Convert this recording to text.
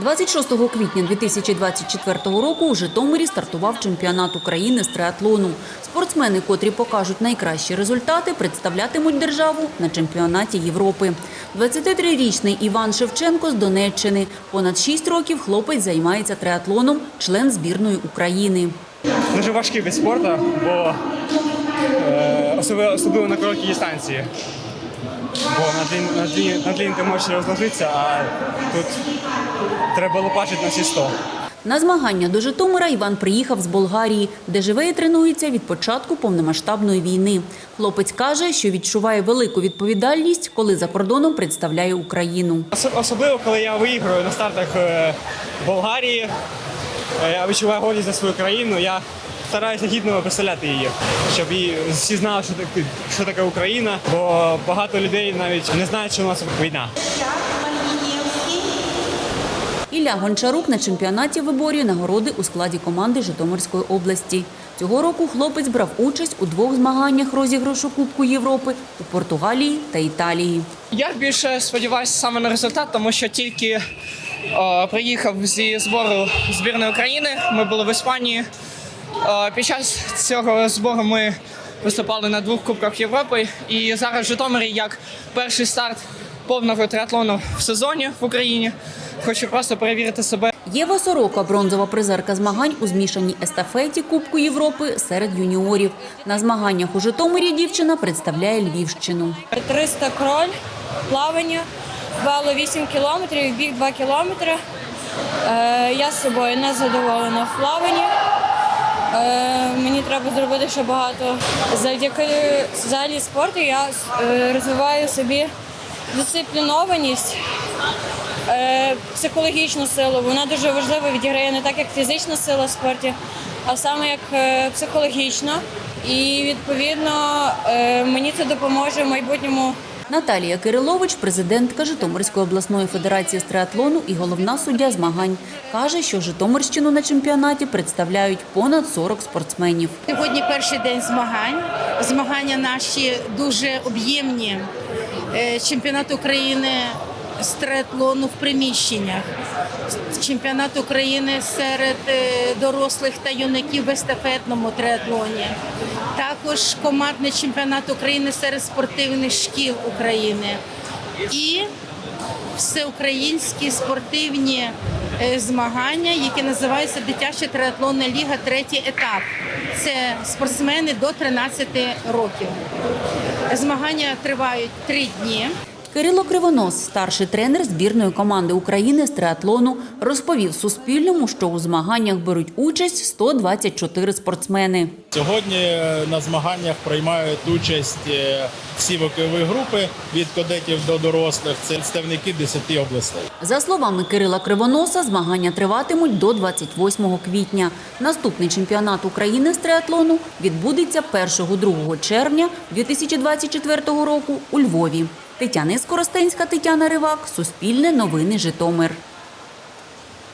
26 квітня 2024 року у Житомирі стартував чемпіонат України з триатлону. Спортсмени, котрі покажуть найкращі результати, представлятимуть державу на чемпіонаті Європи. 23-річний Іван Шевченко з Донеччини. Понад 6 років хлопець займається триатлоном, член збірної України. Дуже важкий вид спорту, бо е, особливо на короткій дистанції. Бо на длін, на длін ти можеш розложитися, а тут треба лопачити на всі 100. На змагання до Житомира Іван приїхав з Болгарії, де живе і тренується від початку повномасштабної війни. Хлопець каже, що відчуває велику відповідальність, коли за кордоном представляє Україну. Ос- Особливо, коли я виіграю на стартах е, Болгарії, е, я відчуваю гордість за свою країну. Я стараюся гідно представляти її, щоб її всі знали, що таке, що таке Україна, бо багато людей навіть не знають, що у нас війна. Ілля Гончарук на чемпіонаті виборює нагороди у складі команди Житомирської області. Цього року хлопець брав участь у двох змаганнях розіграшу Кубку Європи у Португалії та Італії. Я більше сподіваюся саме на результат, тому що тільки е, приїхав зі збору збірної України. Ми були в Іспанії. Е, під час цього збору ми виступали на двох Кубках Європи. І зараз в Житомирі як перший старт повного триатлону в сезоні в Україні. Хочу просто перевірити себе. Єва Сорока – бронзова призерка змагань у змішаній естафеті Кубку Європи серед юніорів. На змаганнях у Житомирі дівчина представляє Львівщину. 300 кроль, плавання, вало 8 кілометрів, біг 2 кілометри. Е, я з собою не задоволена в плаванні. Е, мені треба зробити ще багато. Завдяки залі спорту я е, розвиваю собі дисциплінованість, е, психологічну силу. Вона дуже важливо відіграє не так, як фізична сила в спорті, а саме як психологічна. І відповідно мені це допоможе в майбутньому Наталія Кирилович, президентка Житомирської обласної федерації з триатлону і головна суддя змагань, каже, що Житомирщину на чемпіонаті представляють понад 40 спортсменів. Сьогодні перший день змагань. Змагання наші дуже об'ємні. Е, Чемпіонат України з триатлону в приміщеннях. Чемпіонат України серед е, дорослих та юнаків в естафетному триатлоні. Також командний чемпіонат України серед спортивних шкіл України. І всеукраїнські спортивні е, змагання, які називаються Дитяча триатлонна ліга, третій етап. Це спортсмени до 13 років. Змагання тривають три дні. Кирило Кривонос, старший тренер збірної команди України з триатлону, розповів Суспільному, що у змаганнях беруть участь 124 спортсмени. Сьогодні е, на змаганнях приймають участь е, всі вікові групи від кадетів до дорослих. Це представники 10 областей. За словами Кирила Кривоноса, змагання триватимуть до 28 квітня. Наступний чемпіонат України з триатлону відбудеться 1-2 червня 2024 року у Львові. Тетяна Скоростенська, Тетяна Ривак, Суспільне новини Житомир.